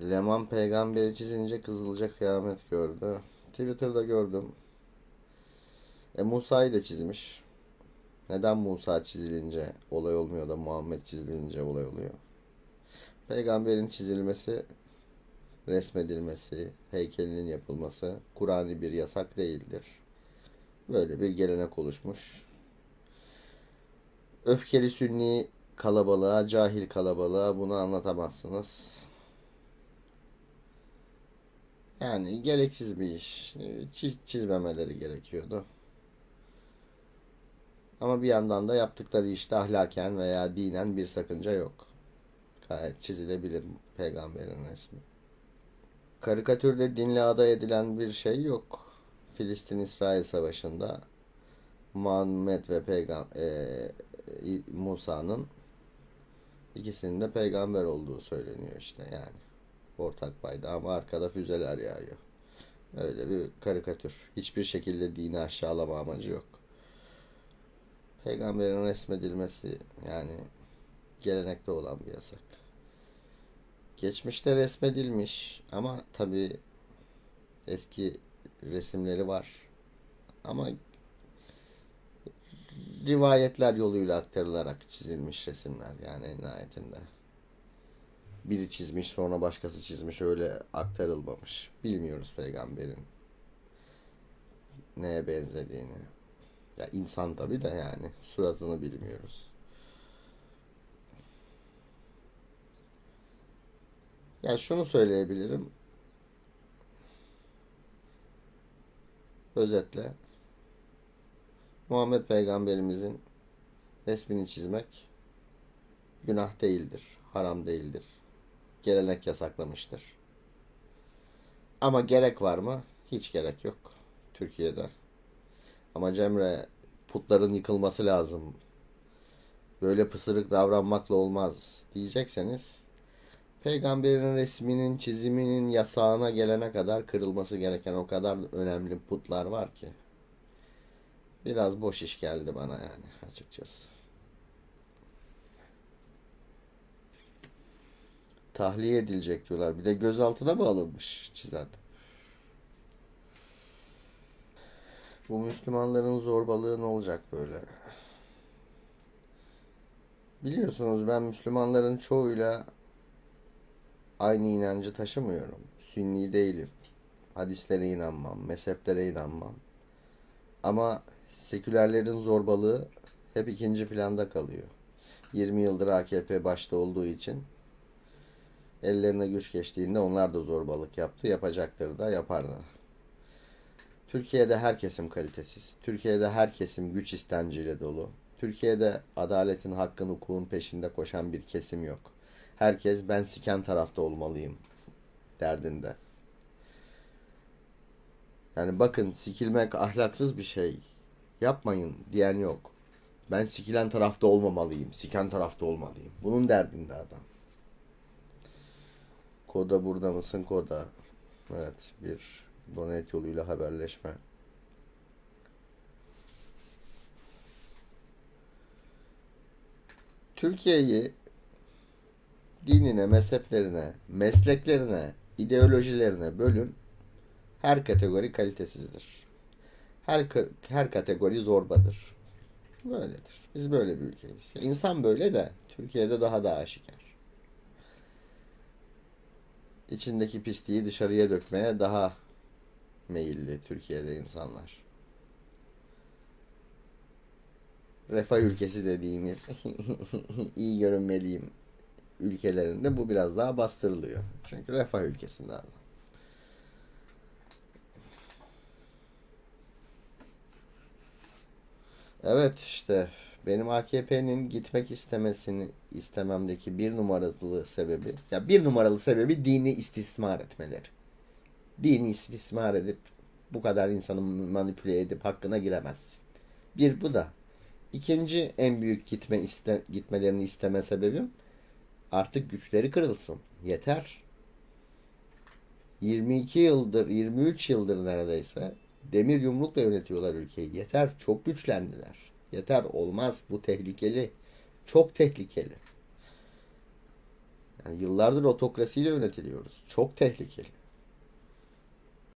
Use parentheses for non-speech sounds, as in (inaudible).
Leman peygamberi çizince kızılca kıyamet gördü. Twitter'da gördüm. E Musa'yı da çizmiş. Neden Musa çizilince olay olmuyor da Muhammed çizilince olay oluyor? Peygamberin çizilmesi, resmedilmesi, heykelinin yapılması Kur'an'i bir yasak değildir. Böyle bir gelenek oluşmuş. Öfkeli sünni kalabalığa, cahil kalabalığa bunu anlatamazsınız. Yani gereksiz bir iş. Çiz, çizmemeleri gerekiyordu. Ama bir yandan da yaptıkları işte ahlaken veya dinen bir sakınca yok. Gayet çizilebilir peygamberin resmi. Karikatürde dinle aday edilen bir şey yok. Filistin-İsrail savaşında Muhammed ve peygam e, Musa'nın ikisinin de peygamber olduğu söyleniyor işte yani. Ortak payda ama arkada füzeler yağıyor. Öyle bir karikatür. Hiçbir şekilde dini aşağılama amacı yok. Peygamberin resmedilmesi yani gelenekte olan bir yasak. Geçmişte resmedilmiş ama tabi eski resimleri var. Ama rivayetler yoluyla aktarılarak çizilmiş resimler yani en nihayetinde. Biri çizmiş sonra başkası çizmiş öyle aktarılmamış. Bilmiyoruz peygamberin neye benzediğini. Ya insan tabi de yani suratını bilmiyoruz. Ya şunu söyleyebilirim. Özetle Muhammed Peygamberimizin resmini çizmek günah değildir, haram değildir. Gelenek yasaklamıştır. Ama gerek var mı? Hiç gerek yok Türkiye'de. Ama Cemre putların yıkılması lazım. Böyle pısırık davranmakla olmaz diyecekseniz peygamberin resminin çiziminin yasağına gelene kadar kırılması gereken o kadar önemli putlar var ki. Biraz boş iş geldi bana yani açıkçası. Tahliye edilecek diyorlar. Bir de gözaltına mı alınmış çizen? Bu Müslümanların zorbalığı ne olacak böyle? Biliyorsunuz ben Müslümanların çoğuyla aynı inancı taşımıyorum. Sünni değilim. Hadislere inanmam, mezheplere inanmam. Ama sekülerlerin zorbalığı hep ikinci planda kalıyor. 20 yıldır AKP başta olduğu için ellerine güç geçtiğinde onlar da zorbalık yaptı. Yapacaktır da yapar da. Türkiye'de her kesim kalitesiz. Türkiye'de her kesim güç istenciyle dolu. Türkiye'de adaletin, hakkın, hukukun peşinde koşan bir kesim yok. Herkes ben siken tarafta olmalıyım derdinde. Yani bakın sikilmek ahlaksız bir şey. Yapmayın diyen yok. Ben sikilen tarafta olmamalıyım. Siken tarafta olmalıyım. Bunun derdinde adam. Koda burada mısın Koda? Evet bir donet yoluyla haberleşme. Türkiye'yi dinine, mezheplerine, mesleklerine, ideolojilerine bölün her kategori kalitesizdir. Her her kategori zorbadır. Böyledir. Biz böyle bir ülkeyiz. İnsan böyle de Türkiye'de daha da aşikar. İçindeki pisliği dışarıya dökmeye daha meyilli Türkiye'de insanlar. Refah ülkesi dediğimiz (laughs) iyi görünmeliyim ülkelerinde bu biraz daha bastırılıyor. Çünkü refah ülkesinde adam. Evet işte benim AKP'nin gitmek istemesini istememdeki bir numaralı sebebi ya bir numaralı sebebi dini istismar etmeleri. Dini istismar edip bu kadar insanı manipüle edip hakkına giremezsin. Bir bu da. İkinci en büyük gitme iste, gitmelerini isteme sebebim artık güçleri kırılsın. Yeter. 22 yıldır, 23 yıldır neredeyse demir yumrukla yönetiyorlar ülkeyi. Yeter. Çok güçlendiler. Yeter. Olmaz. Bu tehlikeli. Çok tehlikeli. Yani yıllardır otokrasiyle yönetiliyoruz. Çok tehlikeli.